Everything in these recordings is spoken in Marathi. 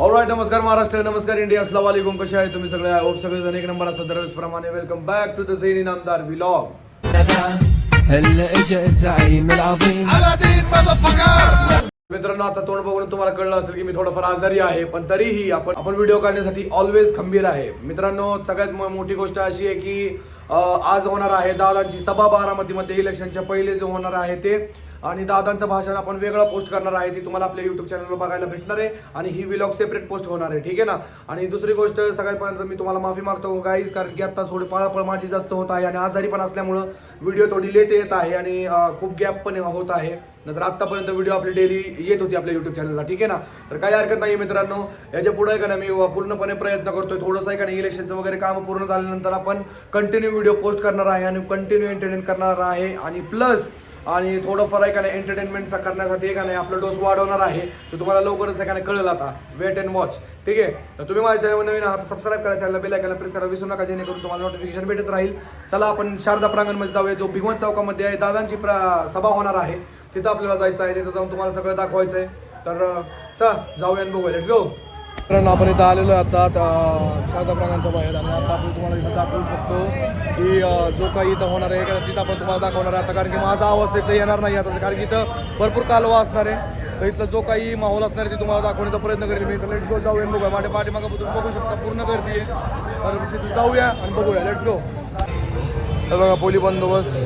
ऑलराईट नमस्कार महाराष्ट्र नमस्कार इंडिया असला वालेकुम कसे आहे तुम्ही सगळे? होप सगळे जण एक नंबर असतात. दरवेळेस प्रमाणे welcome back to the Zen in आमदार व्लॉग मित्रांनो आता तोंड बघून तुम्हाला कळलं असेल की मी थोडंफार आजारी आहे पण तरीही आपण आपण व्हिडिओ काढण्यासाठी ऑलवेज खंबीर आहे. मित्रांनो सगळ्यात मोठी गोष्ट अशी आहे की आज होणार आहे दादांची सभा बारामतीमध्ये इलेक्शनच्या पहिले जे होणार आहे ते. आणि दादांचं भाषण आपण वेगळं पोस्ट करणार आहे. ती तुम्हाला आपल्या युट्यूब चॅनलवर बघायला भेटणार आहे आणि ही व्लॉग सेपरेट पोस्ट होणार आहे. ठीक आहे ना? आणि दुसरी गोष्ट सगळ्यापर्यंत मी तुम्हाला माफी मागतो. गाईज कारण की आता थोडी पळापळ माझी जास्त होत आहे आणि आजारी पण असल्यामुळं व्हिडिओ थोडी लेट येत आहे आणि खूप गॅप पण होत आहे. नंतर आत्तापर्यंत व्हिडिओ आपली डेली येत होती आपल्या युट्यूब चॅनलला ठीक आहे ना? तर काही हरकत नाही मित्रांनो. याच्यापुढे का ना मी पूर्णपणे प्रयत्न करतोय. थोडंसं आहे का नाही इलेक्शनचं वगैरे काम पूर्ण झाल्यानंतर आपण कंटिन्यू व्हिडिओ पोस्ट करणार आहे आणि कंटिन्यू एंटरटेन करणार आहे. आणि प्लस आणि थोडंफार आहे का नाही एंटरटेनमेंट करण्यासाठी आहे का नाही आपलं डोस वाढवणार आहे. तर तुम्हाला लवकरच आहे का नाही कळेल आता. वेट अँड वॉच ठीक आहे? तर तुम्ही माझ्या चॅनल नवीन आहात सबस्क्राईब करा चॅनल बेल आयकॉनला प्रेस करा. विसरू नका जेणेकरून तुम्हाला नोटिफिकेशन भेटत राहील. चला आपण शारदा प्रांगणमध्ये जाऊया जो भिगवंत चौकामध्ये आहे. दादांची प्रा सभा होणार आहे. तिथं आपल्याला जायचं आहे. तिथं जाऊन तुम्हाला सगळं दाखवायचं आहे तर चला जाऊया आणि बघूया. लेट्स गो कारण आपण इथं आलेलो आता शारदा प्रांगणच्या बाहेर आणि आता आपण तुम्हाला इथं दाखवू शकतो की जो काही इथं होणार आहे का तिथं आपण तुम्हाला दाखवणार आहे. आता कारण की माझा आवाज तिथं येणार नाही आता कारण की इथं भरपूर कालवा असणार आहे. तर इथलं जो काही माहोल असणार आहे ते तुम्हाला दाखवण्याचा प्रयत्न करेल मी. तर लेट्स गो जाऊया बघूया. माझ्या पाठीमागा तुम्ही बघू शकता पूर्ण गर्दी आहे. तर तिथे जाऊया आणि बघूया. लेट्स गो हे बघा पोलीस बंदोबस्त.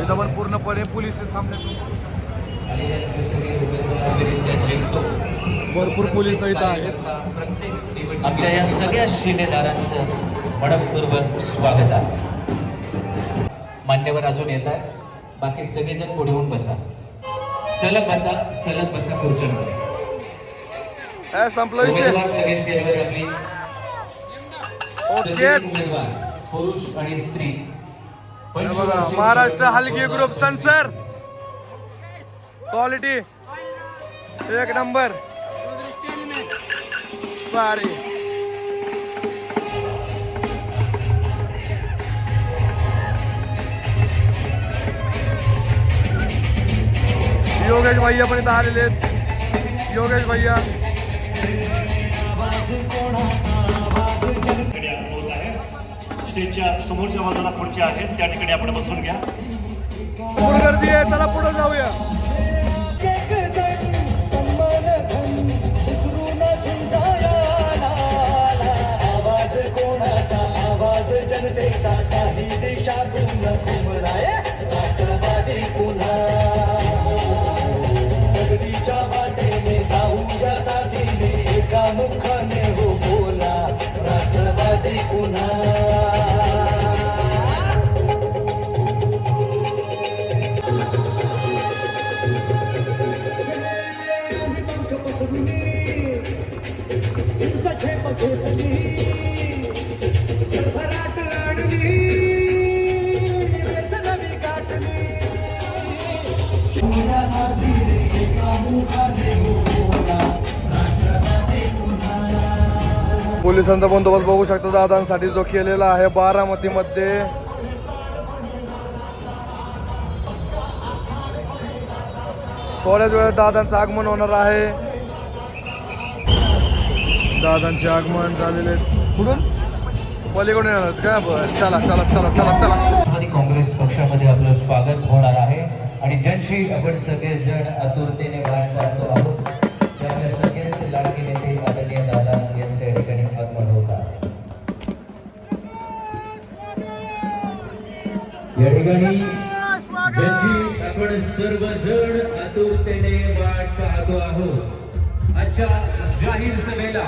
इथं पण पूर्णपणे पोलीस थांबले भरपूर पोलीस इथं आहेत. आमच्या या सगळ्या शिलेदारांचं मनपूर्वक स्वागत आहे. मान्यवर अजून येत आहे बाकी सगळेजण पुढे होऊन बसा. सलग बसा सलग बसा खुर्च्यांवर संपला उमेदवार सगळे स्टेजवर प्लीज पुरुष आणि स्त्री. महाराष्ट्र हलगी ग्रुप सन्सर क्वालिटी एक नंबर भारी योगेश भैया पण इथं आलेले आहेत. योगेश भैया. स्टेजच्या समोरच्या बाजूला खुर्च्या आहेत त्या ठिकाणी आपण बसून घ्या. गर्दी आहे. चला पुढे जाऊया. जनतेचा काही देशातून घुमलाय राष्ट्रवादी पुन्हा प्रगतीच्या वाटेने जाऊया साथीने एका मुखाने हो बोला राष्ट्रवादी पुन्हा पोलिसांचा बंदोबस्त बघू शकता. दादांसाठी जो केलेला आहे बारामतीमध्ये. थोड्याच वेळात दादांचं आगमन होणार आहे. दादांचे आगमन झालेले कुठून? पलीकडून येणार आहेत का? बरं चला चला चला चला चला. काँग्रेस पक्षामध्ये आपलं स्वागत होणार आहे. आणि ज्यांची आपण सगळेजण आतुरतेने वाट पाहतो आहोत या ठिकाणी ज्यांची आपण सर्वजण आतुरतेने वाट पाहतो आहोत. आजच्या जाहीर सभेला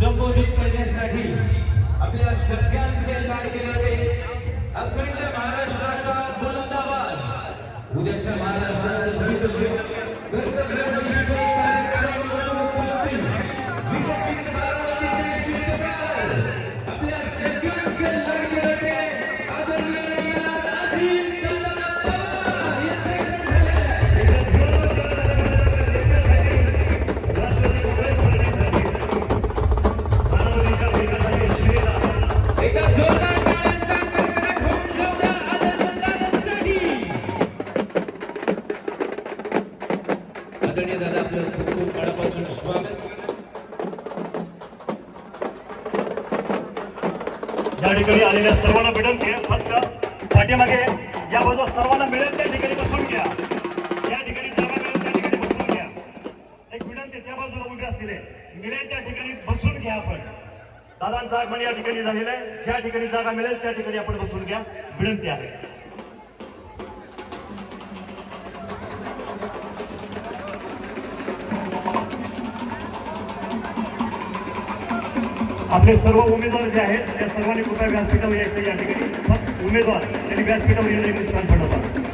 संबोधित करण्यासाठी आपल्या सगळ्यांचे लाडके नेते अखंड महाराष्ट्राचा बुलंद आवाज उद्याच्या महाराष्ट्राचं भवितव्य कर्तव्यनिष्ठ सर्वांना भेटून घ्या. फक्त पाठीमागे या बाजूला सर्वांना मिळेल त्या ठिकाणी बसून घ्या. या ठिकाणी जागा मिळेल त्या ठिकाणी बसून घ्या. एक विनंती त्या बाजूला उभे असलेले मिळेल त्या ठिकाणी बसून घ्या आपण. दादांचं आगमन या ठिकाणी झालेलं आहे. ज्या ठिकाणी जागा मिळेल त्या ठिकाणी आपण बसून घ्या. विनंती आहे. आपले सर्व उमेदवार जे आहेत त्या सर्वांनी कृपया व्यासपीठावर यायचं या ठिकाणी. फक्त उमेदवार त्यांनी व्यासपीठावर येणं एक स्थान ठरवतात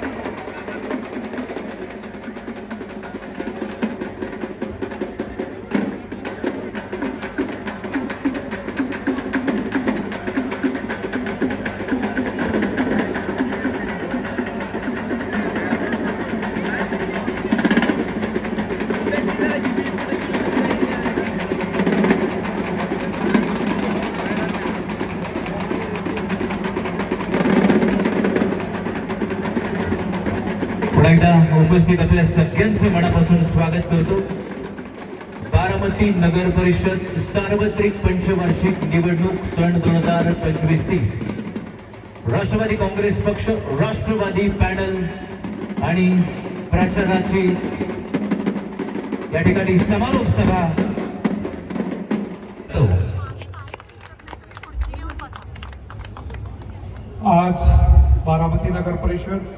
उपस्थित आपल्या सगळ्यांचं मनापासून स्वागत करतो. बारामती नगर परिषद सार्वत्रिक पंचवार्षिक निवडणूक सन दोन हजार पंचवीस तीस. राष्ट्रवादी काँग्रेस पक्ष राष्ट्रवादी पॅनल आणि प्राचाराची या ठिकाणी समारोप सभा. आज बारामती नगर परिषद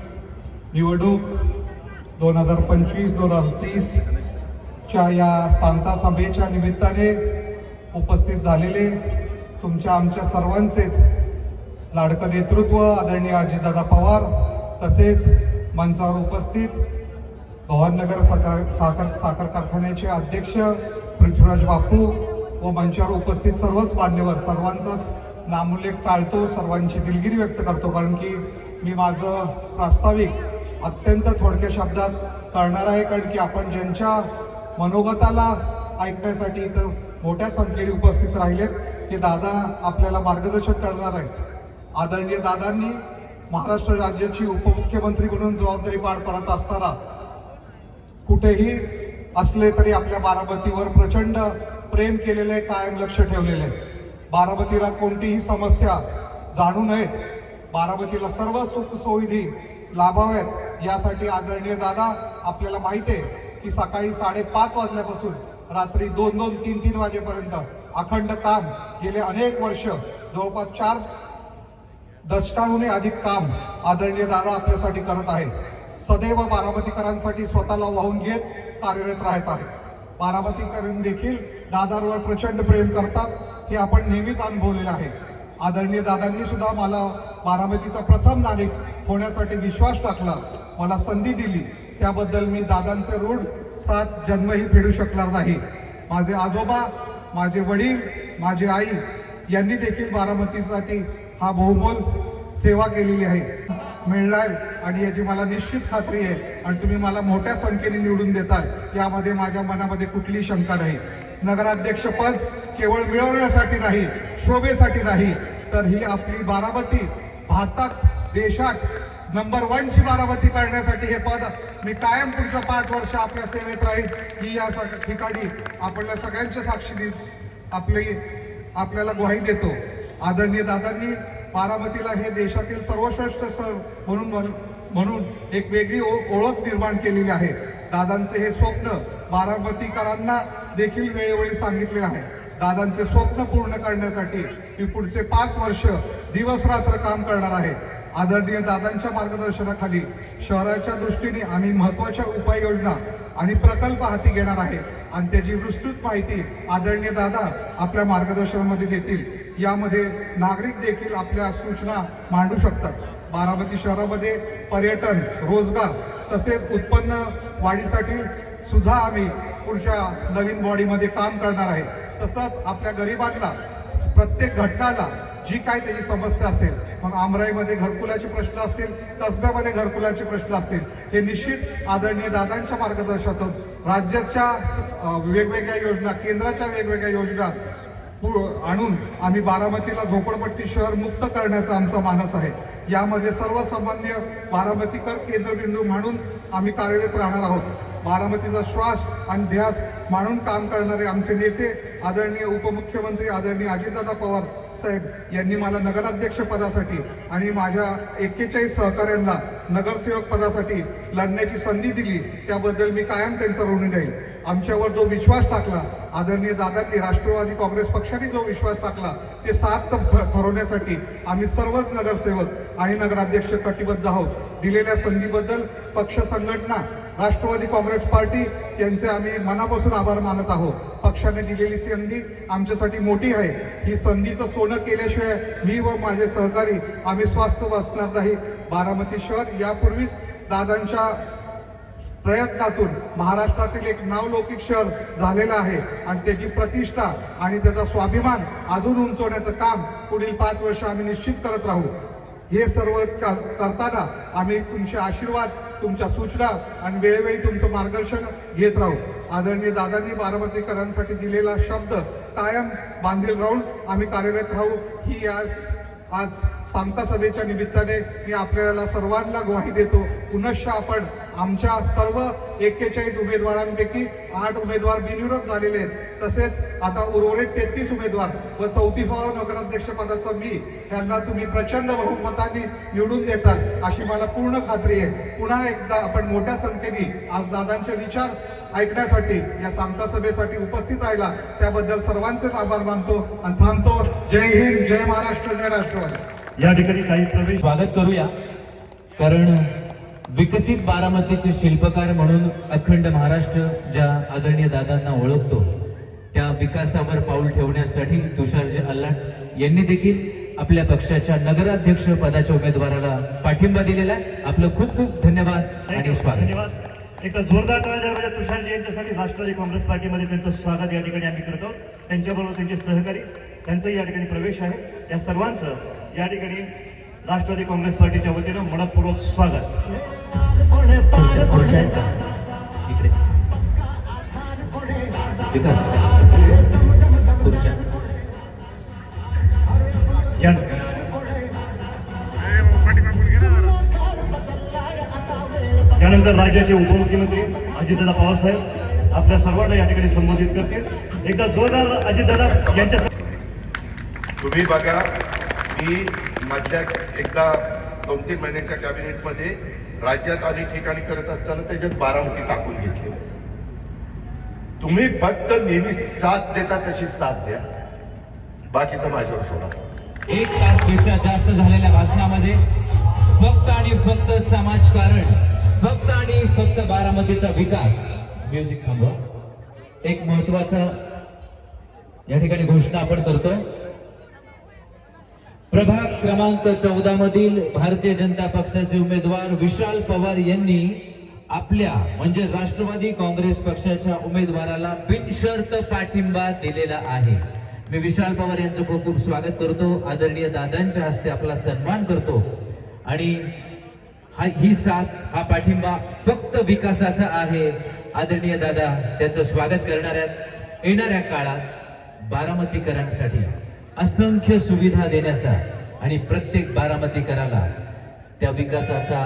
निवडणूक दोन हजार पंचवीस दोन हजार तीसच्या या सांता सभेच्या निमित्ताने उपस्थित झालेले तुमच्या आमच्या सर्वांचेच लाडकं नेतृत्व आदरणीय अजितदादा पवार तसेच मंचावर उपस्थित भवाननगर साखर साखर साखर कारखान्याचे अध्यक्ष पृथ्वीराज बापू व मंचावर उपस्थित सर्वच मान्यवर सर्वांचाच नामोल्लेख टाळतो सर्वांची दिलगिरी व्यक्त करतो कारण की मी माझं प्रास्ताविक अत्यंत थोडक्या शब्दात करणार आहे कारण की आपण ज्यांच्या मनोगताला ऐकण्यासाठी इथं मोठ्या संख्येने उपस्थित राहिलेत ते दादा आपल्याला मार्गदर्शन करणार आहेत. आदरणीय दादांनी महाराष्ट्र राज्याची उपमुख्यमंत्री म्हणून जबाबदारी पार पडत असताना कुठेही असले तरी आपल्या बारामतीवर प्रचंड प्रेम केलेले कायम लक्ष ठेवलेले आहे बारामतीला कोणतीही समस्या जाणू नयेत. बारामतीला सर्व सुखसुविधी लाभाव्यात. यासाठी आदरणीय दादा आपल्याला माहिती आहे की सकाळी साडेपाच वाजल्यापासून रात्री दोन दोन तीन तीन वाजेपर्यंत अखंड काम गेले अनेक वर्ष. जवळपास चार दशकाहूनही अधिक काम आदरणीय दादा आपल्यासाठी करत आहे सदैव बारामतीकरांसाठी स्वतःला वाहून घेत कार्यरत राहत आहे बारामतीकर देखील दादांवर प्रचंड प्रेम करतात हे आपण नेहमीच अनुभवलेलं आहे. आदरणीय दादांनी सुद्धा मला बारामतीचा प्रथम नागरिक होण्यासाठी विश्वास टाकला. मला संधी दिली. त्याबद्दल मी दादांचे रूढ साथ जन्मही फेडू शकणार नाही. माझे आजोबा माझे वडील माझी आई यांनी देखील बारामतीसाठी हा बहुमोल सेवा केलेली आहे. मिळणार आणि याची मला निश्चित खात्री आहे आणि तुम्ही मला मोठ्या संख्येने निवडून देताल. यामध्ये माझ्या मनामध्ये कुठलीही शंका नाही. नगराध्यक्षपद केवळ मिळवण्यासाठी नाही शोभेसाठी नाही. तर ही आपली बारामती भारतात देशात नंबर वनची बारामती करण्यासाठी हे पद मी कायम पुढच्या पाच वर्ष आपल्या सेवेत राहील. ही या सग- ठिकाणी आपल्या सगळ्यांच्या साक्षीने आपली आपल्याला ग्वाही देतो. आदरणीय दादांनी बारामतीला हे देशातील सर्वश्रेष्ठ सर म्हणून म्हणून एक वेगळी ओ- ओळख निर्माण केलेली आहे. दादांचे हे स्वप्न बारामतीकरांना देखील वेळोवेळी सांगितलेलं आहे. दादांचे स्वप्न पूर्ण करण्यासाठी मी पुढचे पाच वर्ष दिवस रात्र काम करणार आहे. आदरणीय दादांच्या मार्गदर्शनाखाली शहराच्या दृष्टीने आम्ही महत्त्वाच्या उपाययोजना आणि प्रकल्प हाती घेणार आहे. आणि त्याची विस्तृत माहिती आदरणीय दादा आपल्या मार्गदर्शनामध्ये देतील. यामध्ये नागरिक देखील आपल्या सूचना मांडू शकतात. बारामती शहरामध्ये पर्यटन रोजगार तसेच उत्पन्न वाढीसाठी सुद्धा आम्ही पुढच्या नवीन बॉडीमध्ये काम करणार आहे. तसंच आपल्या गरिबांना प्रत्येक घटकाला जी काय त्याची समस्या असेल मग आमराईमध्ये घरकुलाचे प्रश्न असतील कसब्यामध्ये घरकुलाचे प्रश्न असतील हे निश्चित आदरणीय दादांच्या मार्गदर्शनातून राज्याच्या स- वेगवेगळ्या योजना केंद्राच्या वेगवेगळ्या योजना पु- आणून आम्ही बारामतीला झोपडपट्टी शहर मुक्त करण्याचा आमचा मानस आहे. यामध्ये सर्वसामान्य बारामतीकर केंद्रबिंदू म्हणून आम्ही कार्यरत राहणार आहोत. बारामतीचा श्वास आणि ध्यास मानून काम करणारे आमचे नेते आदरणीय उपमुख्यमंत्री आदरणीय अजितदादा पवार साहेब यांनी मला नगराध्यक्ष पदासाठी आणि माझ्या एक्केचाळीस सहकाऱ्यांना नगरसेवक पदासाठी लढण्याची संधी दिली. त्याबद्दल मी कायम त्यांचा ऋणी राहील. आमच्यावर जो विश्वास टाकला आदरणीय दादांनी राष्ट्रवादी काँग्रेस पक्षाने जो विश्वास टाकला ते सात ठ- ठरवण्यासाठी आम्ही सर्वच नगरसेवक आणि नगराध्यक्ष कटिबद्ध आहोत. दिलेल्या संधीबद्दल पक्ष संघटना राष्ट्रवादी काँग्रेस पार्टी यांचे आम्ही मनापासून आभार मानत आहोत. पक्षाने दिलेली संधी आमच्यासाठी मोठी आहे. ही संधीचं सोनं केल्याशिवाय मी व माझे सहकारी आम्ही स्वास्थ्य वाचणार नाही. बारामती शहर यापूर्वीच दादांच्या प्रयत्नातून महाराष्ट्रातील एक नावलौकिक शहर झालेलं आहे आणि त्याची प्रतिष्ठा आणि त्याचा स्वाभिमान अजून उंचवण्याचं काम पुढील पाच वर्ष आम्ही निश्चित करत राहू. हे सर्व करताना आम्ही तुमचे आशीर्वाद तुमच्या सूचना आणि वेळोवेळी तुमचं मार्गदर्शन घेत राहू. आदरणीय दादांनी बारामतीकरांसाठी दिलेला शब्द कायम बांधील राहून आम्ही कार्यरत राहू. ही आज आज सांगता सभेच्या निमित्ताने मी आपल्याला सर्वांना ग्वाही देतो. पुनश्च आपण आमच्या सर्व एक्केचाळीस उमेदवारांपैकी आठ उमेदवार बिनविरोध झालेले आहेत. तसेच आता उर्वरित तेहतीस उमेदवार व चौतीसावा नगराध्यक्ष पदाचा मी यांना तुम्ही प्रचंड बहुमताने निवडून देताल अशी मला पूर्ण खात्री आहे. पुन्हा एकदा आपण मोठ्या संख्येने आज दादांचे विचार ऐकण्यासाठी या सांगता सभेसाठी उपस्थित राहिला. त्याबद्दल सर्वांचेच आभार मानतो आणि थांबतो. जय हिंद जय महाराष्ट्र जय राष्ट्रवादी. या ठिकाणी काही प्रवेश स्वागत करूया. कारण विकसित बारामतीचे शिल्पकार म्हणून अखंड महाराष्ट्र ज्या आदरणीय दादांना ओळखतो त्या विकासावर पाऊल ठेवण्यासाठी तुषारजी अल्लाट यांनी देखील आपल्या पक्षाच्या नगराध्यक्ष पदाच्या उमेदवाराला पाठिंबा दिलेला आहे. आपलं खूप खूप धन्यवाद आणि स्वागत. धन्यवाद. एक जोरदार म्हणजे तुषारजी यांच्यासाठी राष्ट्रवादी काँग्रेस पार्टीमध्ये त्यांचं स्वागत या ठिकाणी आम्ही करतो. त्यांच्याबरोबर त्यांचे सहकारी त्यांचाही या ठिकाणी प्रवेश आहे. या सर्वांचं या ठिकाणी राष्ट्रवादी काँग्रेस पार्टीच्या वतीनं मनपूर्वक स्वागत. त्यानंतर राज्याचे उपमुख्यमंत्री अजितदादा पवारसाहेब आपल्या सर्वांना या ठिकाणी संबोधित करतील. एकदा जोरदार अजितदादा यांच्या तुम्ही बघा मी मधल्या एकदा दोन तीन महिन्याच्या कॅबिनेटमध्ये राज्यात अनेक ठिकाणी करत असताना त्याच्यात बारामती टाकून घेतली. तुम्ही फक्त नेहमी साथ देता तशी साथ द्या. बाकीचं माझ्यावर सोडा. एक तासपेक्षा जास्त झालेल्या भाषणामध्ये फक्त आणि फक्त समाजकारण फक्त आणि फक्त बारामतीचा विकास. म्युझिक थांबवा. एक महत्त्वाचा या ठिकाणी घोषणा आपण करतोय. प्रभाग क्रमांक चौदा मधील भारतीय जनता पक्षाचे उमेदवार विशाल पवार यांनी आपल्या म्हणजे राष्ट्रवादी काँग्रेस पक्षाच्या उमेदवाराला बिनशर्त पाठिंबा दिलेला आहे. मी विशाल पवार यांचं खूप खूप स्वागत करतो. आदरणीय दादांच्या हस्ते आपला सन्मान करतो. आणि हा ही साथ हा पाठिंबा फक्त विकासाचा आहे. आदरणीय दादा त्याचं स्वागत करणाऱ्या येणाऱ्या काळात बारामतीकरांसाठी. असंख्य सुविधा देण्याचा आणि प्रत्येक बारामतीकराला त्या विकासाचा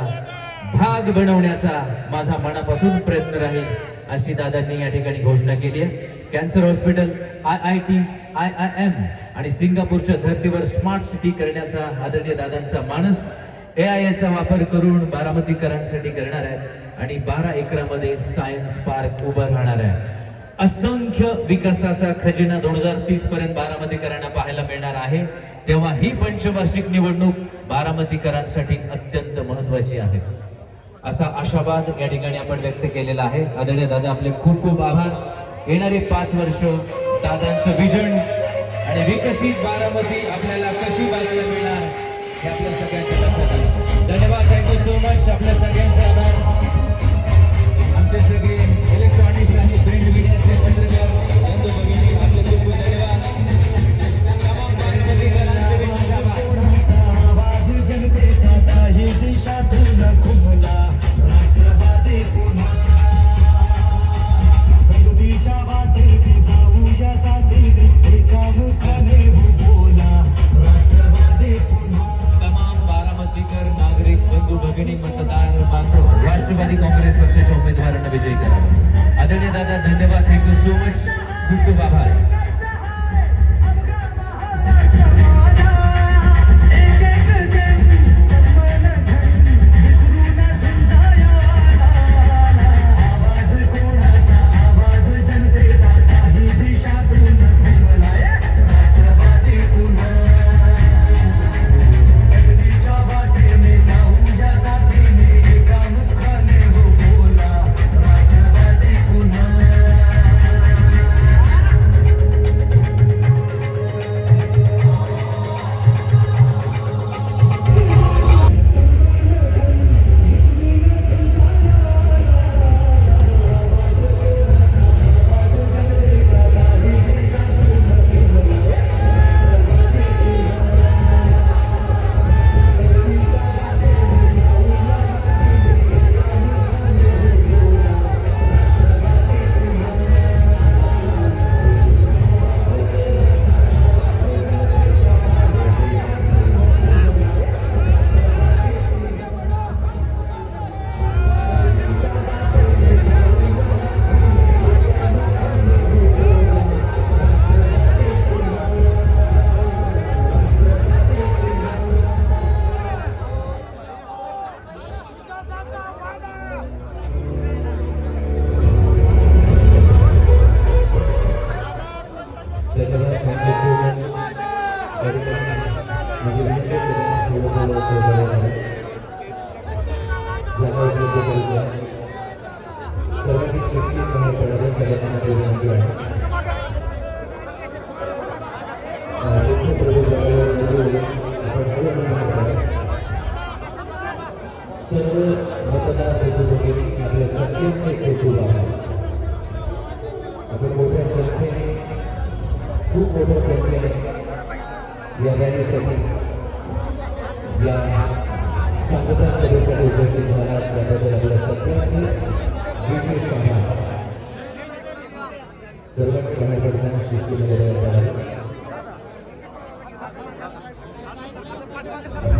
भाग बनवण्याचा माझा मनापासून प्रयत्न राहील अशी दादांनी या ठिकाणी घोषणा केली आहे. Cancer hospital I I T I I M आणि सिंगापूरच्या धर्तीवर स्मार्ट सिटी करण्याचा आदरणीय दादांचा मानस ए आय चा वापर करून बारामतीकरांसाठी करणार आहे आणि बारा एकरामध्ये सायन्स पार्क उभं राहणार आहे. असंख्य विकासाचा खजिना दोन हजार तीस पर्यंत बारामतीकरांना पाहायला मिळणार आहे. तेव्हा ही पंचवार्षिक निवडणूक बारामतीकरांसाठी अत्यंत महत्वाची आहे. असा आशावाद या ठिकाणी आपण व्यक्त केलेला आहे. आदरणीय दादा आपले खूप खूप आभार. येणारे पाच वर्ष दादांचं विजन आणि विकसित बारामती आपल्याला कशी बघायला मिळणार हे आपल्या सगळ्यांच्या लक्षात आलं धन्यवाद. थँक्यू सो मच आपल्या सगळ्यांचे आभार. आमचे राष्ट्रवादी काँग्रेस पक्षाच्या उमेदवारांना विजयी करावा. आदरणीय दादा धन्यवाद. थँक्यू सो मच खूप खूप आभार. सर्वांनी बाहेर पडताना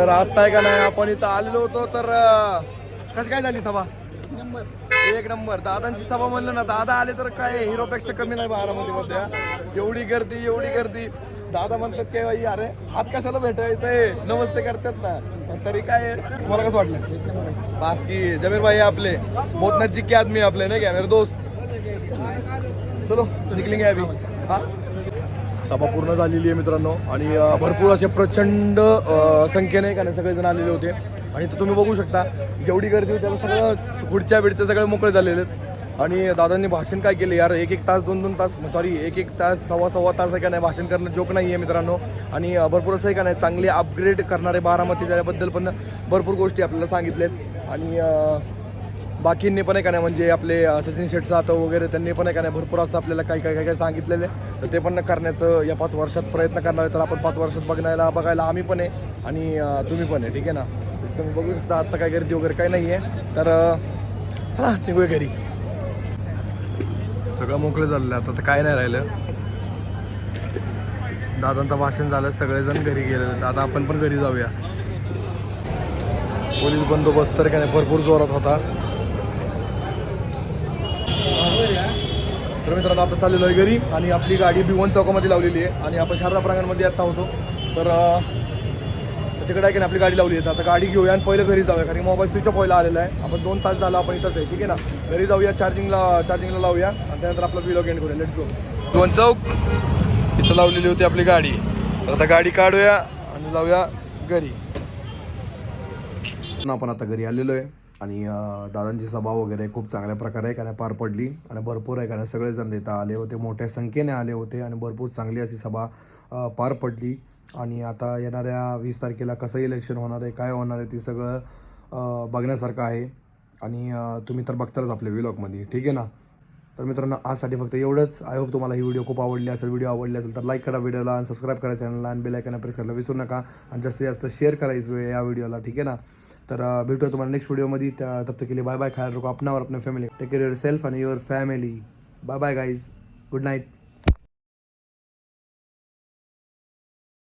तर आत्ता आहे का नाही? आपण इथं आलेलो होतो तर कशी काय झाली सभा? एक नंबर. दादांची सभा म्हणलं ना दादा आले तर काय? हिरोपेक्षा कमी नाही बारामती मध्ये. एवढी गर्दी एवढी गर्दी. दादा म्हणतात काय बाई अरे हात कशाला भेटायचंय? नमस्ते करतात ना. तरी काय आहे? तुम्हाला कसं वाटलं? बास की जमीर भाई आपले. बहुत नजीक के आदमी आपले नाही क्या मेरे दोस्त. चलो निकलेंगे अभी. हा? सभा पूर्ण झालेली आहे मित्रांनो. आणि भरपूर असे प्रचंड संख्येने का नाही सगळेजण आलेले होते. आणि तर तुम्ही बघू शकता जेवढी गर्दी होती त्याला सगळं खुर्च्या बिडच्या सगळे मोकळे झालेले आहेत. आणि दादांनी भाषण काय केलं? यार एक एक तास दोन दोन तास सॉरी एक एक तास सव्वा सव्वा तास आहे का नाही भाषण करणं जोक नाही आहे मित्रांनो. आणि भरपूर असं आहे का नाही चांगले अपग्रेड करणारे बारामती त्याच्याबद्दल पण भरपूर गोष्टी आपल्याला सांगितल्यात आणि बाकींनी पण आहे का नाही म्हणजे आपले सचिन शेठ जाधव वगैरे त्यांनी पण आहे का नाही भरपूर असं आपल्याला काही काही काही सांगितलेलं. आहे तर ते पण करण्याचं या पाच वर्षात प्रयत्न करणार आहे. तर आपण पाच वर्षात बघण्याला बघायला आम्ही पण आहे आणि तुम्ही पण आहे. ठीक आहे ना? तुम्ही बघू शकता आत्ता काय गर्दी वगैरे काही नाही आहे. तर चला निघूया घरी. सगळं मोकळं झालेलं आता तर काय नाही राहिलं. दादांचं भाषण झालं सगळेजण घरी गेलेले आता आपण पण घरी जाऊया. पोलीस बंदोबस्त तर काय नाही भरपूर जोरात होता. तर मित्रांनो आता चाललेलो आहे घरी आणि आपली गाडी भिवन चौकामध्ये लावलेली आहे आणि आपण शारदा प्रांगणमध्ये आत्ता होतो. तर तिकडे आहे की आपली गाडी लावली आहे. आता गाडी घेऊया आणि पहिलं घरी जाऊया कारण मोबाईल स्विच ऑफ व्हायला आलेला आहे. आपण दोन तास झाला आपण इथंच आहे ठीक आहे ना? घरी जाऊया चार्जिंगला चार्जिंगला लावूया आणि त्यानंतर आपला व्हिडिओ एंड करूया. लेट्स गो दोन चौक इथं लावलेली होती आपली गाडी. तर आता गाडी काढूया आणि जाऊया घरी. आपण आता घरी आलेलो आहे. आणि दादांची सभा वगैरे खूप चांगल्या प्रकारे काय पार पडली आणि भरपूर आहे काय सगळेजण देता आले होते मोठ्या संख्येने आले होते आणि भरपूर चांगली अशी सभा पार पडली. आणि आता येणाऱ्या वीस तारखेला कसं इलेक्शन होणार आहे काय होणार आहे ते सगळं बघण्यासारखं आहे. आणि तुम्ही तर बघतालच आपल्या व्हिलॉगमध्ये ठीक आहे ना? तर मित्रांनो आजसाठी फक्त एवढंच. आय होप तुम्हाला ही व्हिडिओ खूप आवडली असेल व्हिडिओ आवडली असेल तर लाईक करा व्हिडिओला आणि सबस्क्राईब करा चॅनलला आणि बेलायकांना प्रेस करायला विसरू नका. आणि जास्तीत जास्त शेअर करायचं या व्हिडिओला ठीक आहे ना? तर भेटूया तुम्हाला नेक्स्ट व्हिडिओमध्ये त्या तब तक के लिए बाय बाय ख्याल रखो. अपना और अपने family take care yourself आणि your family bye bye guys good night